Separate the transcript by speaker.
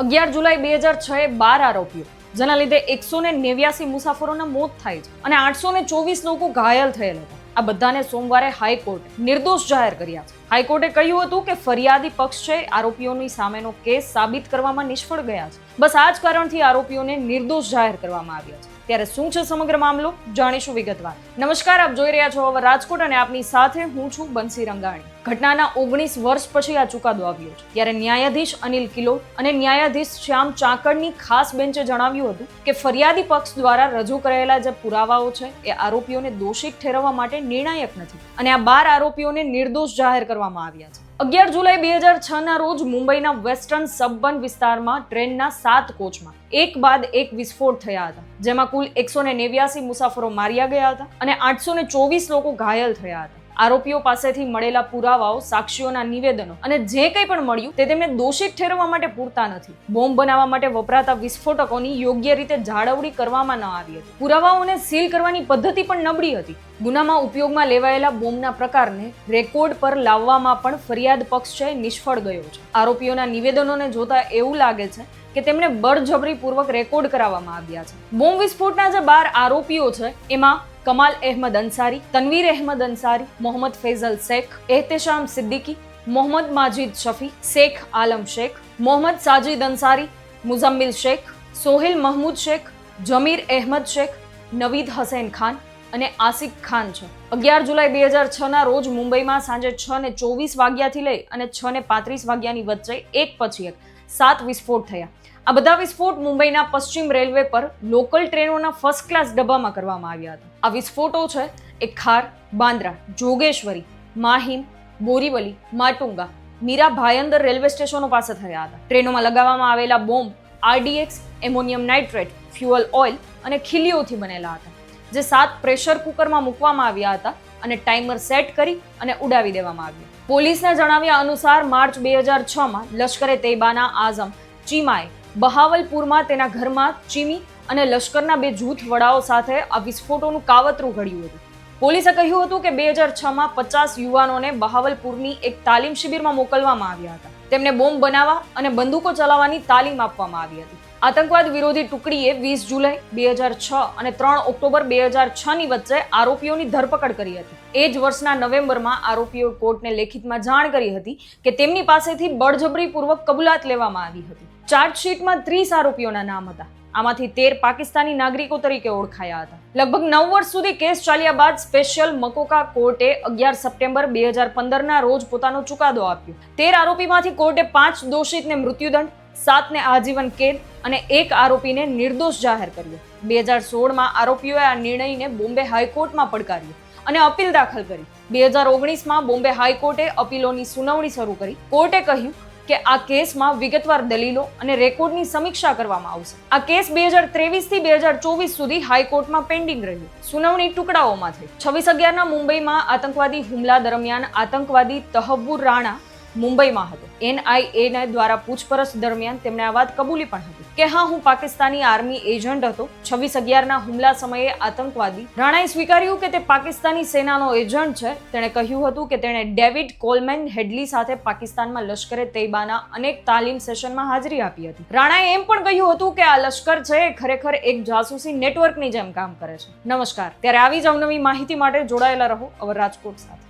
Speaker 1: અગિયાર જુલાઈ બે હજાર છ એ બાર આરોપીઓ, જેના લીધે એકસો ને નેવ્યાસી મુસાફરોના મોત થાય છે અને આઠસો ને ચોવીસ લોકો ઘાયલ થયેલ હતા. આ બધાને સોમવારે હાઈકોર્ટ નિર્દોષ જાહેર કર્યા છે. હાઈકોર્ટે કહ્યું હતું કે ફરિયાદી પક્ષ છે, આરોપીઓની સામેનો કેસ સાબિત કરવામાં નિષ્ફળ ગયા છે. બસ આ જ કારણથી આરોપીઓને નિર્દોષ જાહેર કરવામાં આવ્યા છે. ત્યારે શું છે સમગ્ર મામલો? જાણીશું વિગતવાર. નમસ્કાર, આપ જોઈ રહ્યા છો હવે રાજકોટ અને આપની સાથે હું છું બંસી રંગાણી. ઘટનાના ઓગણીસ વર્ષ પછી આ ચુકાદો આવ્યો છે. ત્યારે ન્યાયાધીશ અનિલ કિલો અને ન્યાયાધીશ શ્યામ ચાકડની ખાસ બેન્ચે જણાવ્યું હતું કે ફરિયાદી પક્ષ દ્વારા રજૂ કરાયેલા જે પુરાવાઓ છે, એ આરોપીઓને દોષિત ઠેરવવા માટે નિર્ણાયક નથી અને આ બાર આરોપીઓને નિર્દોષ જાહેર કરવામાં આવ્યા છે. અગિયાર જુલાઈ બે હજાર છ ના રોજ મુંબઈના વેસ્ટર્ન સબબન વિસ્તારમાં ટ્રેનના સાત કોચમાં એક બાદ એક વિસ્ફોટ થયા હતા, જેમાં કુલ એકસો ને નેવ્યાસી મુસાફરો માર્યા ગયા હતા અને આઠસો ને ચોવીસ લોકો ઘાયલ થયા હતા. આરોપીઓ પાસેથી મળેલા પુરાવાઓ, સાક્ષીઓના નિવેદનો અને જે કંઈ પણ મળ્યું તે તેમને દોષિત ઠેરવવા માટે પૂરતા નથી. બોમ્બ બનાવવા માટે વપરાતા વિસ્ફોટકોની યોગ્ય રીતે જાળવણી કરવામાં ન આવી હતી. પુરાવાઓને સીલ કરવાની પદ્ધતિ પણ નબળી હતી. ગુનામાં ઉપયોગમાં લેવાયેલા બોમ્બના પ્રકારને રેકોર્ડ પર લાવવામાં પણ ફરિયાદ પક્ષ છે નિષ્ફળ ગયો છે. આરોપીઓના નિવેદનોને જોતા એવું લાગે છે કે તેમને બળજબરીપૂર્વક રેકોર્ડ કરાવવામાં આવ્યા છે. બોમ્બ વિસ્ફોટના જે બાર આરોપીઓ છે, એમાં કમાલ અહેમદ અંસારી, તનવીર અહેમદ અંસારી, મોહમ્મદ ફૈઝલ શેખ, એહતેશામ સિદ્દીકી, મોહમ્મદ માજીદ શફી, શેખ આલમ શેખ, મોહમ્મદ સાજીદ અંસારી, મુઝમ્મિલ શેખ, સોહેલ મહમૂદ શેખ, જમીર અહેમદ શેખ, નવીદ હસેન ખાન અને આસિફ ખાન છે. અગિયાર જુલાઈ બે હજાર છના રોજ મુંબઈમાં સાંજે છ ને ચોવીસ વાગ્યાથી લઈ અને છ ને પાંત્રીસ વાગ્યાની વચ્ચે એક પછી એક સાત વિસ્ફોટ થયા. આ બધા વિસ્ફોટ મુંબઈના પશ્ચિમ રેલવે પર લોકલ ટ્રેનોના ફર્સ્ટ ક્લાસ ડબ્બામાં કરવામાં આવ્યા હતા. આ વિસ્ફોટો છે એ ખાર, બાંદ્રા, જોગેશ્વરી, માહિમ, બોરીવલી, માટુંગા, મીરા ભાયંદર રેલવે સ્ટેશનો પાસે થયા હતા. ટ્રેનોમાં લગાવવામાં આવેલા bomb, RDX, ammonium nitrate, fuel oil અને ખીલીઓથી બનેલા હતા. જે સાત પ્રેશર કુકરમાં મૂકવામાં આવ્યા હતા અને ટાઈમર સેટ કરી અને ઉડાવી દેવામાં આવ્યું. પોલીસના જણાવ્યા અનુસાર માર્ચ બે હજાર છમાં લશ્કરે તૈબાના આઝમ, ચીમાએ બહાવલપુરમાં તેના ઘરમાં ચીમી અને લશ્કરના બે જૂથ વડાઓ સાથે આ વિસ્ફોટોનું કાવતરું ઘડ્યું હતું. પોલીસે કહ્યું હતું કે બે હજાર છમાં પચાસ યુવાનોને બહાવલપુરની એક તાલીમ શિબિરમાં મોકલવામાં આવ્યા હતા. તેમને બોમ્બ બનાવવા અને બંદૂકો ચલાવવાની તાલીમ આપવામાં આવી હતી. આતંકવાદ વિરોધી ટુકડીએ વીસ જુલાઈ બે હજાર છ અને ત્રણ ઓક્ટોબર બે હજાર છ ની વચ્ચે આરોપીઓની ધરપકડ કરી હતી. એ જ વર્ષના નવેમ્બરમાં આરોપીઓ કોર્ટને લેખિતમાં જાણ કરી હતી કે તેમની પાસેથી બળજબરીપૂર્વક કબૂલાત લેવામાં આવી હતી. ચાર્જશીટમાં ત્રીસ આરોપીઓના નામ હતા. આમાંથી તેર પાકિસ્તાની નાગરિકો તરીકે ઓળખાયા હતા. લગભગ નવ વર્ષ સુધી કેસ ચાલ્યા બાદ સ્પેશિયલ મકોકા કોર્ટે અગિયાર સપ્ટેમ્બર બે હજાર પંદરના રોજ પોતાનો ચુકાદો આપ્યો. તેર આરોપીમાંથી કોર્ટે પાંચ દોષિતને મૃત્યુદંડ, સાતને આજીવન કેદ અને એક આરોપીને નિર્દોષ જાહેર કર્યો. બે હજાર સોળમાં આરોપીઓએ આ નિર્ણયને બોમ્બે હાઈકોર્ટમાં પડકાર્યો અને અપીલ દાખલ કરી. બે હજાર ઓગણીસમાં બોમ્બે હાઈકોર્ટે અપીલોની સુનાવણી શરૂ કરી. કોર્ટે કહ્યું કે આ કેસમાં વિગતવાર દલીલો અને રેકોર્ડની સમીક્ષા કરવામાં આવશે. આ કેસ બે હજાર ત્રેવીસથી બે હજાર ચોવીસ સુધી હાઈકોર્ટમાં પેન્ડિંગ રહ્યું. સુનાવણી ટુકડાઓમાં થઈ. છવ્વીસ અગિયારના મુંબઈમાં આતંકવાદી હુમલા દરમિયાન આતંકવાદી તહવુર રાણા મુંબઈમાં હતો. એનઆઈએ દ્વારા પૂછપરછ દરમિયાન તેમણે આ વાત કબૂલી પણ હતી કે હા, હું પાકિસ્તાની આર્મી એજન્ટ હતો. છવ્વીસ અગિયારના હુમલા સમયે આતંકવાદી. રાણાએ સ્વીકાર્યું કે તે પાકિસ્તાની સેનાનો એજન્ટ છે. તેણે કહ્યું હતું કે તેણે ડેવિડ કોલમેન હેડલી સાથે પાકિસ્તાનમાં લશ્કરે તૈબાના અનેક તાલીમ સેશનમાં હાજરી આપી હતી. રાણાએ એમ પણ કહ્યું હતું કે આ લશ્કર છે એ ખરેખર એક જાસૂસી નેટવર્કની જેમ કામ કરે છે. નમસ્કાર. ત્યારે આવી જ અવનવી માહિતી માટે જોડાયેલા રહો અવર રાજકોટ સાથે.